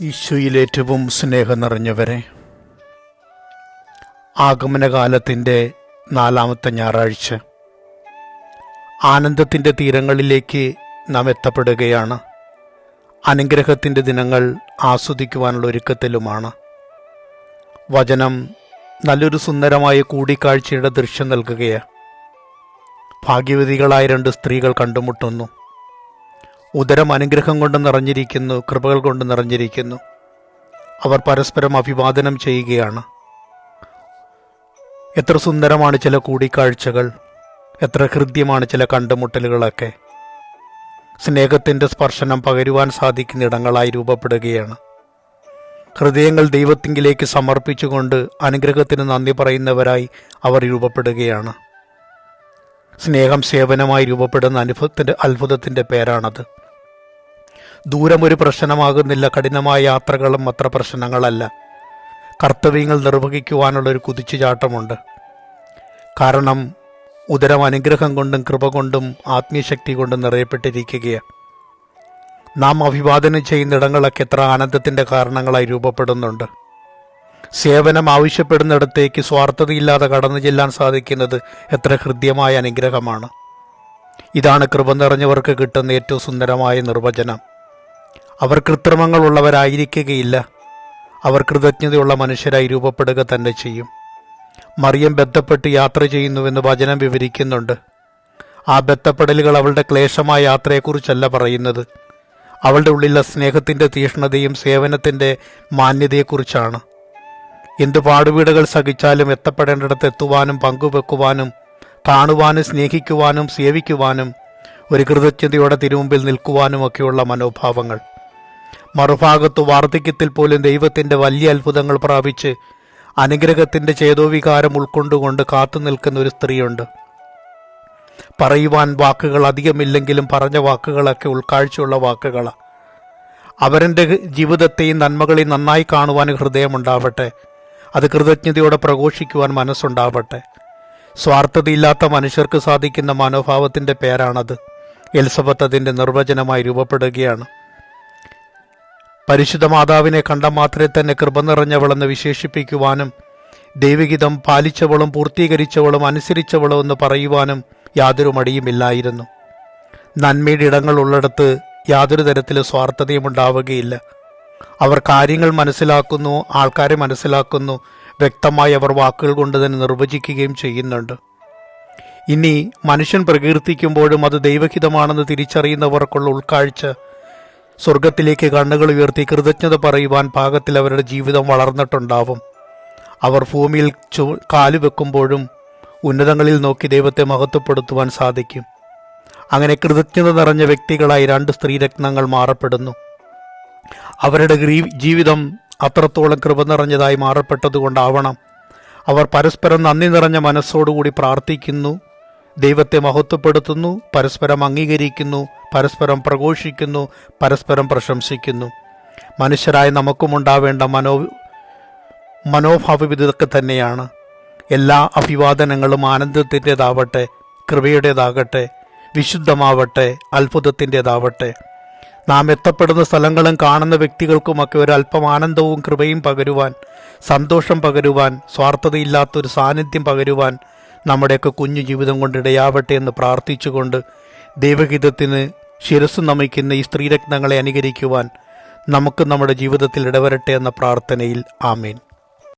ഈശോയിലേറ്റവും സ്നേഹം നിറഞ്ഞവരെ ആഗമനകാലത്തിന്റെ നാലാമത്തെ ഞായറാഴ്ച ആനന്ദത്തിന്റെ തീരങ്ങളിലേക്ക് നാം എത്തപ്പെടുകയാണ്. അനുഗ്രഹത്തിന്റെ ദിനങ്ങൾ ആസ്വദിക്കുവാനുള്ള ഒരുക്കത്തിലുമാണ്. വചനം നല്ലൊരു സുന്ദരമായ കൂടിക്കാഴ്ചയുടെ ദൃശ്യം നൽകുകയാണ്. ഭാഗ്യവതികളായ രണ്ട് സ്ത്രീകൾ കണ്ടുമുട്ടുന്നു. ഉദരം അനുഗ്രഹം കൊണ്ട് നിറഞ്ഞിരിക്കുന്നു കൃപകൾ കൊണ്ട് നിറഞ്ഞിരിക്കുന്നു. അവർ പരസ്പരം അഭിവാദനം ചെയ്യുകയാണ്. എത്ര സുന്ദരമാണ് ചില കൂടിക്കാഴ്ചകൾ എത്ര ഹൃദ്യമാണ് ചില കണ്ടുമുട്ടലുകളൊക്കെ. സ്നേഹത്തിന്റെ സ്പർശനം പകരുവാൻ സാധിക്കുന്ന ഇടങ്ങളായി രൂപപ്പെടുകയാണ്. ഹൃദയങ്ങൾ ദൈവത്തിങ്കിലേക്ക് സമർപ്പിച്ചുകൊണ്ട് അനുഗ്രഹത്തിന് നന്ദി പറയുന്നവരായി അവർ രൂപപ്പെടുകയാണ്. സ്നേഹം സേവനമായി രൂപപ്പെടുന്ന അനുഭവത്തിന്റെ അത്ഭുതത്തിന്റെ പേരാണത്. ദൂരം ഒരു പ്രശ്നമാകുന്നില്ല. കഠിനമായ യാത്രകളും അത്ര പ്രശ്നങ്ങളല്ല. കർത്തവ്യങ്ങൾ നിർവഹിക്കുവാനുള്ള ഒരു കുതിച്ചുചാട്ടമുണ്ട്. കാരണം ഉദരം അനുഗ്രഹം കൊണ്ടും കൃപ കൊണ്ടും ആത്മീയശക്തി കൊണ്ടും നിറയപ്പെട്ടിരിക്കുകയാണ് നാം അഭിവാദനം ചെയ്യുന്നിടങ്ങളൊക്കെ എത്ര ആനന്ദത്തിന്റെ കാരണങ്ങളായി രൂപപ്പെടുന്നുണ്ട്. സേവനം ആവശ്യപ്പെടുന്നിടത്തേക്ക് സ്വാർത്ഥതയില്ലാതെ കടന്നു ചെല്ലാൻ സാധിക്കുന്നത് എത്ര ഹൃദ്യമായ അനുഗ്രഹമാണ്. ഇതാണ് കൃപ നിറഞ്ഞവർക്ക് കിട്ടുന്ന ഏറ്റവും സുന്ദരമായ നിർവചനം. അവർ കൃത്രിമങ്ങളുള്ളവരായിരിക്കുകയില്ല. അവർ കൃതജ്ഞതയുള്ള മനുഷ്യരായി രൂപപ്പെടുക തന്നെ ചെയ്യും. മറിയം ബന്ധപ്പെട്ട് യാത്ര ചെയ്യുന്നുവെന്ന് വചനം വിവരിക്കുന്നുണ്ട്. ആ ബന്ധപ്പെടലുകൾ അവളുടെ ക്ലേശമായ യാത്രയെക്കുറിച്ചല്ല പറയുന്നത്. അവളുടെ ഉള്ളിലെ സ്നേഹത്തിന്റെ തീഷ്ണതയും സേവനത്തിന്റെ മാന്യതയെക്കുറിച്ചാണ്. എന്ത് പാടുവീടുകൾ സഹിച്ചാലും എത്തപ്പെടേണ്ടിടത്ത് എത്തുവാനും പങ്കുവെക്കുവാനും കാണുവാനും സ്നേഹിക്കുവാനും സേവിക്കുവാനും ഒരു കൃതജ്ഞതയോടെ തിരുമുമ്പിൽ നിൽക്കുവാനും നിൽക്കുവാനുമൊക്കെയുള്ള മനോഭാവങ്ങൾ. മറുഭാഗത്ത് വാർദ്ധക്യത്തിൽ പോലും ദൈവത്തിന്റെ വലിയ അത്ഭുതങ്ങൾ പ്രാപിച്ച് അനുഗ്രഹത്തിന്റെ ചേതോവികാരം ഉൾക്കൊണ്ടുകൊണ്ട് കാത്തു നിൽക്കുന്ന ഒരു സ്ത്രീയുണ്ട്. പറയുവാൻ വാക്കുകൾ അധികമില്ലെങ്കിലും പറഞ്ഞ വാക്കുകളൊക്കെ ഉൾക്കാഴ്ചയുള്ള വാക്കുകളാണ് അവരന്റെ ജീവിതത്തെയും നന്മകളെയും നന്നായി കാണുവാൻ ഹൃദയമുണ്ടാവട്ടെ. അത് കൃതജ്ഞതയോടെ പ്രഘോഷിക്കുവാൻ മനസ്സുണ്ടാവട്ടെ. സ്വാർത്ഥതയില്ലാത്ത മനുഷ്യർക്ക് സാധിക്കുന്ന മനോഭാവത്തിന്റെ പേരാണത്. എലിസബത്ത് അതിന്റെ നിർവചനമായി രൂപപ്പെടുകയാണ്. പരിശുദ്ധ മാതാവിനെ കണ്ട മാത്രമേ തന്നെ കൃപ നിറഞ്ഞവളെന്ന് വിശേഷിപ്പിക്കുവാനും ദൈവഗീതം പാലിച്ചവളും പൂർത്തീകരിച്ചവളും അനുസരിച്ചവളും എന്ന് പറയുവാനും യാതൊരു മടിയുമില്ലായിരുന്നു. നന്മയുടെ ഇടങ്ങൾ ഉള്ളിടത്ത് യാതൊരു തരത്തിലും സ്വാർത്ഥതയും ഉണ്ടാവുകയില്ല. അവർ കാര്യങ്ങൾ മനസ്സിലാക്കുന്നു ആൾക്കാരെ മനസ്സിലാക്കുന്നു വ്യക്തമായി അവർ വാക്കുകൾ കൊണ്ട് തന്നെ നിർവചിക്കുകയും ചെയ്യുന്നുണ്ട്. ഇനി മനുഷ്യൻ പ്രകീർത്തിക്കുമ്പോഴും അത് ദൈവഹിതമാണെന്ന് തിരിച്ചറിയുന്നവർക്കുള്ള ഉൾക്കാഴ്ച സ്വർഗത്തിലേക്ക് കണ്ണുകൾ ഉയർത്തി കൃതജ്ഞത പറയുവാൻ പാകത്തിൽ അവരുടെ ജീവിതം വളർന്നിട്ടുണ്ടാവും. അവർ ഭൂമിയിൽ ചു കാലുവെക്കുമ്പോഴും ഉന്നതങ്ങളിൽ നോക്കി ദൈവത്തെ മഹത്വപ്പെടുത്തുവാൻ സാധിക്കും. അങ്ങനെ കൃതജ്ഞത നിറഞ്ഞ വ്യക്തികളായി രണ്ട് സ്ത്രീരത്നങ്ങൾ മാറപ്പെടുന്നു. അവരുടെ ജീവിതം അത്രത്തോളം കൃപ നിറഞ്ഞതായി മാറപ്പെട്ടതുകൊണ്ടാവണം. അവർ പരസ്പരം നന്ദി നിറഞ്ഞ മനസ്സോടുകൂടി പ്രാർത്ഥിക്കുന്നു. ദൈവത്തെ മഹത്വപ്പെടുത്തുന്നു പരസ്പരം അംഗീകരിക്കുന്നു പരസ്പരം പ്രഘോഷിക്കുന്നു പരസ്പരം പ്രശംസിക്കുന്നു. മനുഷ്യരായ നമുക്കുമുണ്ടാവേണ്ട മനോ മനോഭാവം ഇതൊക്കെ തന്നെയാണ്. എല്ലാ അഭിവാദനങ്ങളും ആനന്ദത്തിന്റെതാവട്ടെ കൃപയുടേതാകട്ടെ വിശുദ്ധമാവട്ടെ അത്ഭുതത്തിന്റെതാവട്ടെ. നാം എത്തപ്പെടുന്ന സ്ഥലങ്ങളും കാണുന്ന വ്യക്തികൾക്കുമൊക്കെ ഒരു അല്പം ആനന്ദവും കൃപയും പകരുവാൻ സന്തോഷം പകരുവാൻ സ്വാർത്ഥതയില്ലാത്തൊരു സാന്നിധ്യം പകരുവാൻ നമ്മുടെയൊക്കെ കുഞ്ഞു ജീവിതം കൊണ്ട് ഇടയാവട്ടെ എന്ന് പ്രാർത്ഥിച്ചുകൊണ്ട് ദൈവഹിതത്തിന് ശിരസ് നമിക്കുന്ന ഈ സ്ത്രീരത്നങ്ങളെ അനുകരിക്കുവാൻ നമുക്ക് നമ്മുടെ ജീവിതത്തിൽ ഇടവരട്ടെ എന്ന പ്രാർത്ഥനയിൽ ആമേൻ.